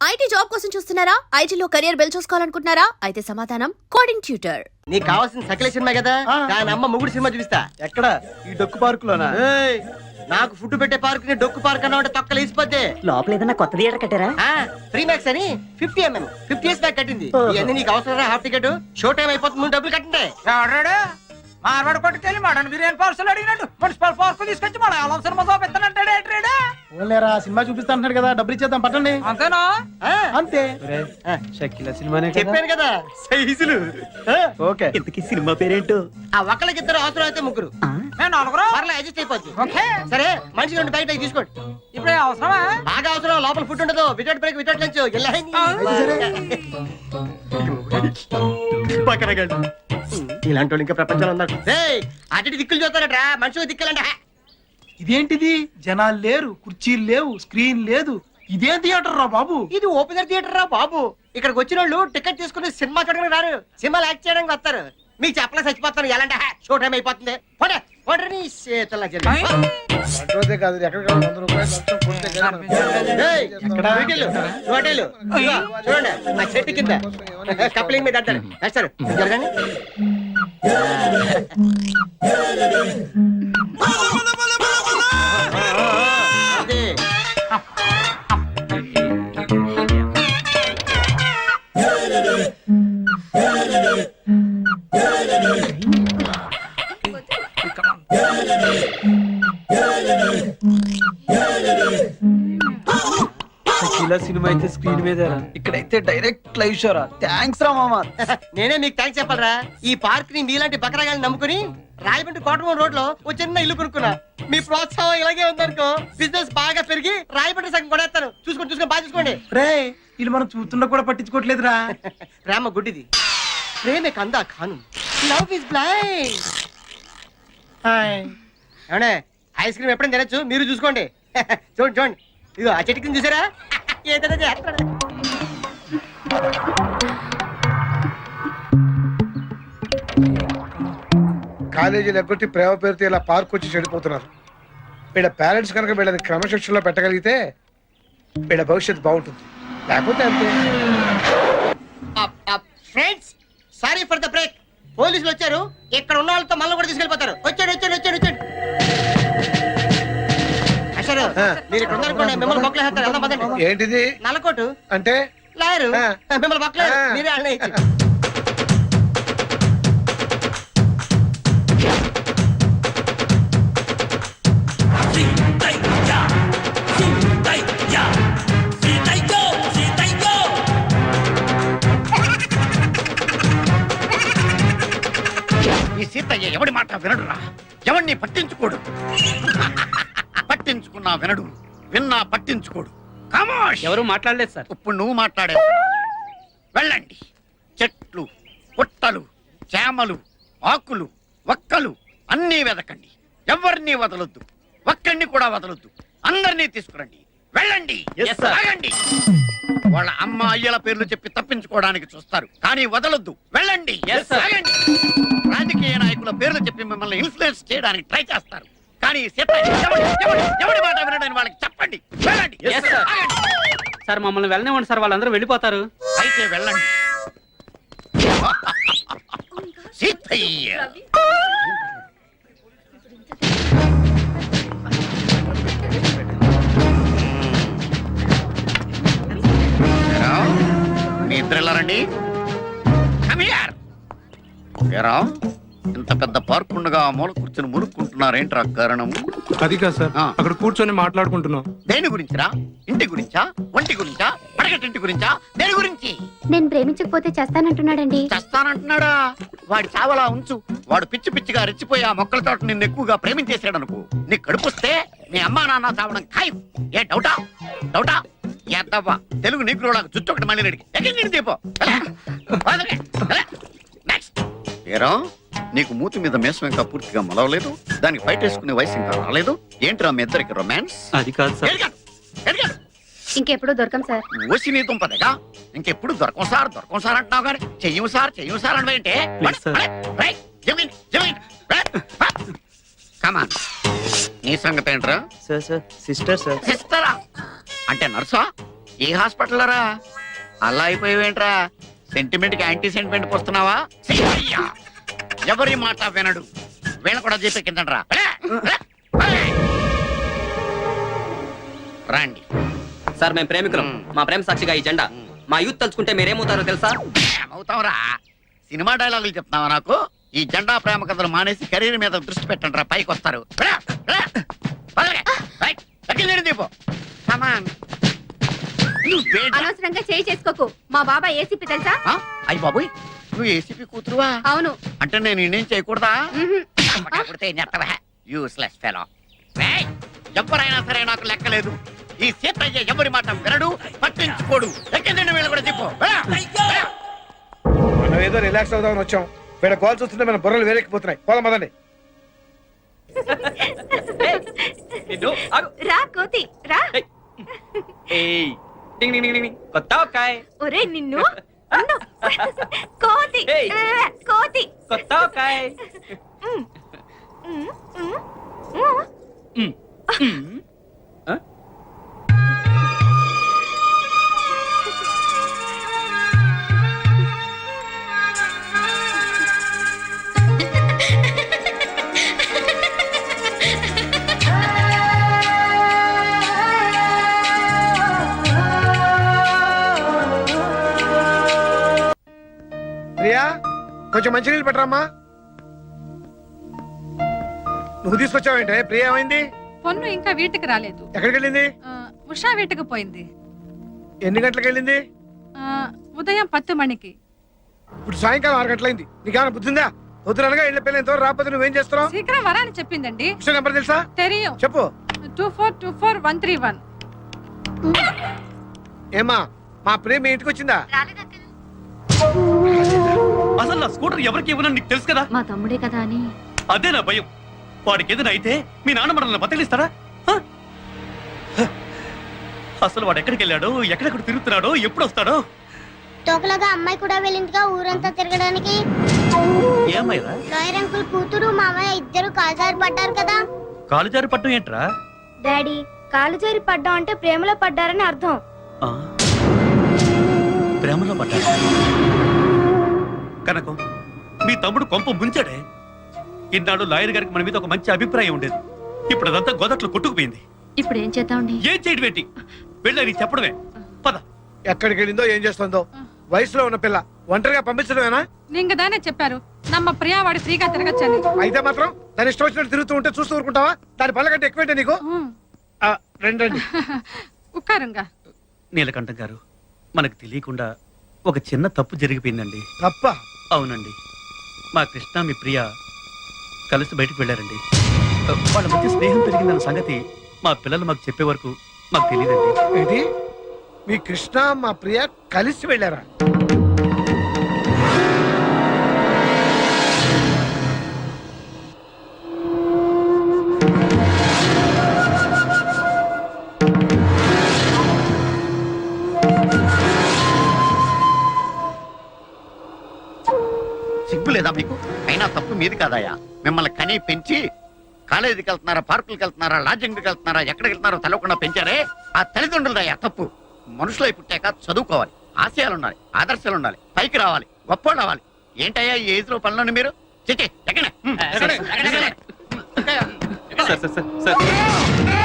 IT job కోసం చూస్తున్నారా? ఐటీలో కెరియర్ బిల్డ్ చూసుకోవాలనుకుంటున్నారా? అయితే సమాధానం కోడింగ్ ట్యూటర్ నీకు కావాల్సిన సకల సినిమా కదా. దాని అమ్మ ముగుడు సినిమా చూపిస్తా. ఎక్కడ? ఈ డొక్కు పార్క్ లోనా ఏయ్, నాకు ఫుడ్ పెట్టే పార్క్ని డొక్కు పార్క్ అన్నా అంటే తొక్కలు వేసిపోతే లోపల ఏదైనా కొత్త థియేటర్ కట్టారా? ఫ్రీ మ్యాక్స్ అని fifty MM fifty years back కట్టింది. ఇవన్నీ నీకు అవసరం హాఫ్ టికెట్ షో టైం అయిపోతుంది ముందు డబ్బులు కట్టండి మార్వాడు కొట్టుకెళ్ళి మటన్ బిర్యానీ పార్సల్ అడిగినట్టు మున్సిపల్ పార్క్ తీసుకొచ్చి మన ఆలం సినిమా చూపిస్తానంటాడు ఏంట్రాడు ఓన్లేరా సినిమా చూపిస్తా అంటున్నాడు కదా డబ్బులు ఇచ్చేద్దాం పట్టండి. అంతేనా? ఆ, అంతే. షకిల సినిమానే చెప్పాను కదా సైజులు. ఆ, ఓకే. ఇంతకీ సినిమా పేరేంటో? ఆ ఒక్కళ్ళకి ఇద్దరు అవసరం అయితే ముగ్గురు? మేము నలుగురు? పర్లే అడ్జస్ట్ అయిపోద్ది ఓకే. సరే మనిషి రెండు బయట తీసుకోండి. ఇప్పుడు అవసరమా? బాగా అవసరం లోపల ఫుడ్ ఉండదు. వితౌట్ బ్రేక్ వితౌట్ లంచ్ ఇలాంటి వాళ్ళు ఇంకా ప్రపంచంలో ఉన్నారు. ఏయ్, అటు ఇటు దిక్కులు చూస్తారట్రా. మనుషులు దిక్కులంట. ఇదేంటిది? జనాలు లేరు కుర్చీలు లేవు స్క్రీన్ లేదు. ఇదేం థియేటర్ రా బాబు. ఇది ఓపెనర్ థియేటర్ రా బాబు. ఇక్కడికి వచ్చిన వాళ్ళు టికెట్ తీసుకుని సినిమా చూడడానికి రారు. సినిమాలు యాక్ట్ చేయడానికి వస్తారు. మీకు చెప్పలే చచ్చిపోతాను ఎలాంటి షో టైం అయిపోతుంది. పోనీ, పోనీ నీ చేతుల జల్లి. పెట్రోల్ కాదు ఎక్కడికి వంద రూపాయలు లంచం కొడితే కానీ మనం- ఏయ్, ఎక్కడ? వీటిల్లు, హోటళ్ళు. ఇదిగో, చూడండి ఆ చెట్టు కింద కప్లింగ్ మీద అంటారు వేస్తారు జరగండి. షకీలా సినిమా అయితే స్క్రీన్ మీద ఇక్కడైతే డైరెక్ట్ లైవ్ షోరా. థ్యాంక్స్ రా మామా. నేనే మీకు థ్యాంక్స్ చెప్పాలరా. ఈ పార్క్ని మీలాంటి బకరాగాన్ని నమ్ముకుని రాయబండి కోటమూరు రోడ్లో ఓ చిన్న ఇల్లు కొనుక్కున్నా. మీ ప్రోత్సాహం ఇలాగే ఉందనుకో బిజినెస్ బాగా పెరిగి రాయబండి సగం కొనేస్తాను. చూసుకోండి చూసుకోండి బాగా చూసుకోండి. రే ఇది మనం చూస్తుండ కూడా పట్టించుకోవట్లేదురా. ప్రేమ గుడ్డిది. ప్రేమే కందా ఖాను. లవ్ ఇస్ బ్లైండ్ ఏమండే ఐస్ క్రీమ్ ఎప్పుడైనా తినచ్చు? మీరు చూసుకోండి. చూడండి చూడండి. ఇదిగో ఆ చెట్టు కింద చూసారా? ఏదైనా చేస్తాడు. కాలేజీలు ఎగ్గొట్టి ప్రేమ పేరుతో ఇలా పార్క్ వచ్చి చెడిపోతున్నారు. వీళ్ళ పేరెంట్స్ కనుక వీళ్ళని క్రమశిక్షణలో పెట్టగలిగితే వీళ్ళ భవిష్యత్తు బాగుంటుంది. లేకపోతే అంతే. Friends sorry for the break పోలీసులు వచ్చారు. ఇక్కడ ఉన్న వాళ్ళతో మళ్ళీ కూడా తీసుకెళ్ళిపోతారు. మీరు ఇక్కడ ఉన్నారనుకోండి మిమ్మల్ని బొక్కలు వేస్తారు. వెళ్దాం పదండి. ఏంటిది? నల్లకోటు. అంటే? లాయరు ఆ. మిమ్మల్ని బొక్కలేదు ఆ. మీరే. ఈ సీతయ్య ఎవడి మాట వినడురా? ఎవడిని పట్టించుకోడు? పట్టించుకున్నా వినడు. విన్నా పట్టించుకోడు. ఎవరు మాట్లాడలేదు సార్. ఇప్పుడు నువ్వు మాట్లాడే వెళ్ళండి. చెట్లు పుట్టలు చేమలు ఆకులు ఒక్కలు అన్నీ వెదకండి. ఎవరిని వదలొద్దు. ఒక్కడిని కూడా వదలొద్దు. అందరినీ తీసుకురండి. వెళ్ళండి. ఆగండి. వాళ్ళ అమ్మ అయ్యల పేర్లు చెప్పి తప్పించుకోవడానికి చూస్తారు. కానీ వదలొద్దు. వెళ్ళండి. ఆగండి. రాజకీయ నాయకుల పేర్లు చెప్పి మిమ్మల్ని ఇన్ఫ్లుయెన్స్ చేయడానికి ట్రై చేస్తారు. కానీ సీత ఎవడి ఎవడి ఎవడి మాట వినడని వాళ్ళకి చెప్పండి వెళ్ళండి Yes, sir. ఆగండి. సార్ మమ్మల్ని వెళ్ళనివ్వండి సార్ వాళ్ళందరూ వెళ్ళిపోతారు అయితే వెళ్ళండి సీతయ్య ఏరా, మీ ఇద్దరు వెళ్ళారండి Come here. ఏరా, ఇంత పెద్ద పార్క్ ఉండగా ఆ మూల కూర్చొని మురుక్కుంటున్నారేంట్రా కారణం? అది కాదు సార్. అక్కడ కూర్చొని మాట్లాడుకుంటున్నాం. దేని గురించిరా? ఇంటి గురించా? ఒంటి గురించా? పడగటింటి గురించా? దేని గురించి? నేను ప్రేమించకపోతే చేస్తానంటున్నాడండి. చస్తానంటున్నాడా? వాడి చావలా ఉంచు. వాడు పిచ్చి పిచ్చిగా రెచ్చిపోయి ఆ మొక్కల తోట నిన్ను ఎక్కువగా ప్రేమించేసాడు అనుకో నీ కడుపుస్తే మీ అమ్మా నాన్న చావడం ఖాయం. ఏ డౌటా? డౌటా? ఎద్దవ్వా తెలుగు నీకు జుట్టు ఒకటి మళ్ళీ రెడీ ఎక్కడ దీపో. ఏరా? నీకు మూతి మీద మేసం ఇంకా పూర్తిగా మొలవలేదు దానికి ఫైట్ వేసుకునే వయసు ఇంకా రాలేదు. ఏంట్రా మీ ఇద్దరికి రొమాన్స్ అది కాదు సార్. ఎడిగాడు ఎడిగాడు ఇంకెప్పుడు దొరకం సార్. ఓసి నీ దుంపదేగా? ఇంకెప్పుడు దొరకం సార్ దొరకం సార్ అంటున్నావు కానీ చెయ్యం సార్ చెయ్యం సార్ అంటే Please, sir. కమాన్ నీ సంగతి ఏంట్రా? Sir sir sister sir. సిస్టరా? అంటే నర్సా? ఏ హాస్పిటల్ రా అలా అయిపోయావేంట్రా? సెంటిమెంట్కి యాంటీ సెంటిమెంట్ పోస్తున్నావా. ఎవరి మాట వినడు. వీళ్ళ కూడా చెప్పే కిందరా రండి. సార్ మేము ప్రేమికులం. మా ప్రేమ సాక్షిగా ఈ జెండా. మా యూత్ తలుచుకుంటే మీరేమవుతారో తెలుసా? అవుతావురా సినిమా డైలాగులు చెప్తున్నావా నాకు? ఈ జెండా ప్రేమ కథలు మానేసి కెరీర్ మీద దృష్టి పెట్టండి రా పైకి వస్తారు దీపు. అనవసరంగా చేయి చేసుకోకు. మా బాబా ఏసీపీ తెలుసా? ఆ? అయ్య బాబోయ్ నువ్వు ఏసీపీ కూతురువా? అవును. అంటే నేను ఇండియన్ చేయకూడదా? యూస్లెస్ ఫెలో ఎవరైనా సరే నాకు లెక్కలేదు ఈ సీతయ్య ఎవరి మాట వినడు పట్టించుకోడు. ఎక్కిందండి వీళ్ళు కూడా చెప్పు. మనం ఏదో రిలాక్స్ అవుదామని వచ్చాం. వీళ్ళ కాల్ చూస్తుంటే మన బుర్రలు వేరెక్కిపోతున్నాయి. పోదాం పదండి. రా కోతి రా. కొత్త ఒక్కాయ్ ఒరే నిన్ను. కోతి. కోతి. కొత్త ఒక్కాయ్ కొంచెం మంచినీళ్ళు పెట్టరామ్మా. నువ్వు తీసుకొచ్చావేంటే? ప్రియా ఏమైంది? పొన్ను ఇంకా వీటికి రాలేదు. ఎక్కడికి వెళ్ళింది ఆ, ఉషా వీటికి పోయింది. ఎన్ని గంటలకు వెళ్ళింది ఆ, ఉదయం పత్తు మణికి. ఇప్పుడు సాయంకాలం ఆరు గంటలైంది. నీకేమైనా బుద్ధి ఉందా? పొద్దుననగా ఇళ్ళ పిల్లలు ఎంతవరకు రాకపోతే నువ్వేం చేస్తున్నావు? శీఘ్రం వరాని చెప్పిందండి. నెంబర్ తెలుసా? తెలియం. చెప్పు. Two four two four one three one. ఏమా మా ప్రేమ మీ ఇంటికి వచ్చిందా? అసలు నా స్కూటర్ ఎవరికి ఇవ్వనని నీకు తెలుసు కదా? మా తమ్ముడే కదా అని. అదే నా భయం. వాడికి ఏదైనా అయితే మీ నాన్న మనల్ని బతకలిస్తారా. అసలు వాడు ఎక్కడికి వెళ్ళాడో ఎక్కడెక్కడ తిరుగుతున్నాడో ఎప్పుడు వస్తాడో? తోకలాగా అమ్మాయి కూడా వెళ్ళిందిగా ఊరంతా తిరగడానికి ఏమైరా లాయర్ అంకుల్ కూతురు మామయ్య ఇద్దరు కాజారి పడ్డారు కదా? కాలు జారి పట్టం ఏంట్రా? డాడీ కాలు జారి పడ్డం అంటే ప్రేమలో పడ్డారని అర్థం. ఆ. ప్రేమలో పడ్డాడు కనకం మీ తమ్ముడు కొంప ముంచాడే. ఇన్నాడు లాయర్ గారికి మన మీద ఒక మంచి అభిప్రాయం ఉండేది. ఇప్పుడు అదంతా గోదట్లు కొట్టుకుపోయింది. ఇప్పుడు ఏం చేద్దామండి? ఏం చేయడం ఏంటి? వెళ్ళని చెప్పడమే. పద. ఎక్కడికి వెళ్ళిందో ఏం చేస్తుందో? వయసులో ఉన్న పిల్ల ఒంటరిగా పంపించడమేనా? నేను కదానే చెప్పారు. నమ్మ ప్రియా వాడు ఫ్రీగా తిరగచ్చని. అయితే మాత్రం దాని ఇష్టం వచ్చినట్టు తిరుగుతూ ఉంటే చూస్తూ ఊరుకుంటావా? దాని పళ్ళ కంటే ఎక్కువేంటే నీకు? ఆ, ఉక్కారంగా. నీలకంఠం గారు మనకు తెలియకుండా ఒక చిన్న తప్పు జరిగిపోయిందండి. తప్ప? అవునండి. మా కృష్ణ మీ ప్రియ కలిసి బయటకు వెళ్ళారండి. వాళ్ళ మధ్య స్నేహం పెరిగిందన్న సంగతి మా పిల్లలు మాకు చెప్పే వరకు మాకు తెలియదండి ఏంటి? మీ కృష్ణ మా ప్రియ కలిసి వెళ్ళారా? లేదా మీకు? అయినా తప్పు మీది కాదయ్యా. మిమ్మల్ని కని పెంచి కాలేజీకి వెళ్తున్నారా పార్కులకు వెళ్తున్నారా లాడ్జింగ్కి వెళ్తున్నారా ఎక్కడికి వెళ్తున్నారో తెలవకుండా పెంచారే? ఆ తల్లిదండ్రులదయ్యా తప్పు. మనుషులై పుట్టాక చదువుకోవాలి. ఆశయాలు ఉండాలి ఆదర్శాలు ఉండాలి పైకి రావాలి గొప్ప రావాలి ఏంటయ్యా ఈ ఏజ్లో పనులను మీరు? చిచి ఎక్కడ సార్ సార్ సార్ సార్